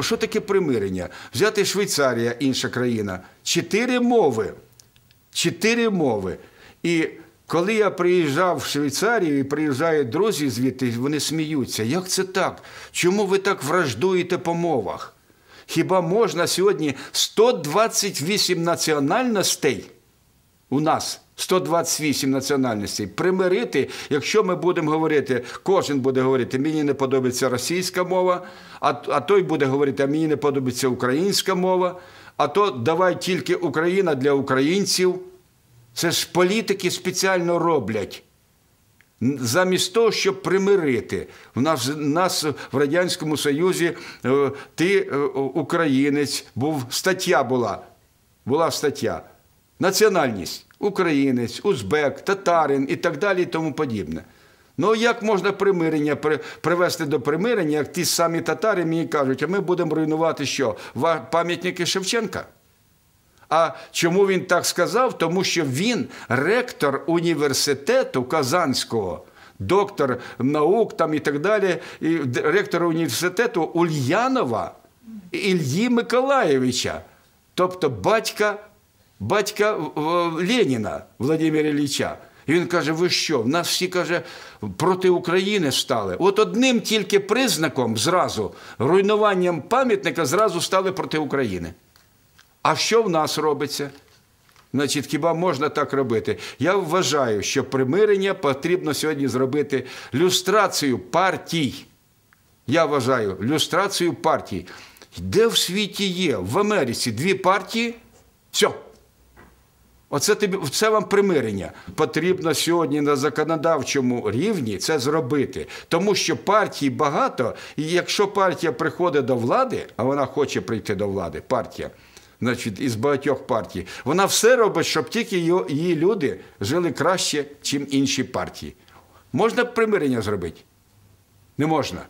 Що таке примирення? Взяти Швейцарія, інша країна. Чотири мови. Чотири мови. І коли я приїжджав в Швейцарію і приїжджають друзі звідти, вони сміються. Як це так? Чому ви так враждуєте по мовах? Хіба можна сьогодні 128 національностей у нас 128 національностей примирити, якщо ми будемо говорити, кожен буде говорити, мені не подобається російська мова, а, а той буде говорити, а мені не подобається українська мова, а то давай тільки Україна для українців. Це ж політики спеціально роблять. Замість того, щоб примирити, у нас, нас в Радянському Союзі е, ти е, українець, був стаття була. Була стаття. Національність українець, узбек, татарин і так далі, і тому подібне. Ну як можна примирення привести до примирення, як ті самі татари мені кажуть, а ми будемо руйнувати що? Пам'ятники Шевченка? А чому він так сказав? Тому що він ректор університету Казанського, доктор наук там і так далі, і ректор університету Ульянова Ільї Миколаєвича, тобто батька батька Леніна Владимира Ілліча. І він каже: ви що? В нас всі каже, проти України стали. От одним тільки признаком зразу, руйнуванням пам'ятника зразу стали проти України. А що в нас робиться? Значить, хіба можна так робити? Я вважаю, що примирення потрібно сьогодні зробити люстрацію партій. Я вважаю, люстрацію партій. Де в світі є? В Америці дві партії? Все. Оце тобі це вам примирення. Потрібно сьогодні на законодавчому рівні це зробити. Тому що партій багато, і якщо партія приходить до влади, а вона хоче прийти до влади, партія, значить, із багатьох партій, вона все робить, щоб тільки її, люди жили краще, ніж інші партії. Можна примирення зробити? Не можна.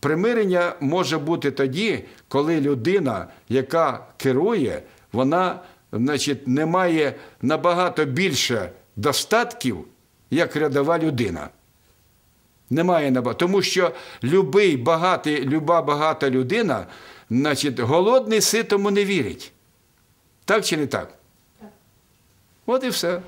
Примирення може бути тоді, коли людина, яка керує, вона значить, немає набагато більше достатків, як рядова людина. Немає набагато. Тому що любий багатий, люба багата людина, значить, голодний ситому не вірить. Так чи не так? Так. От і все.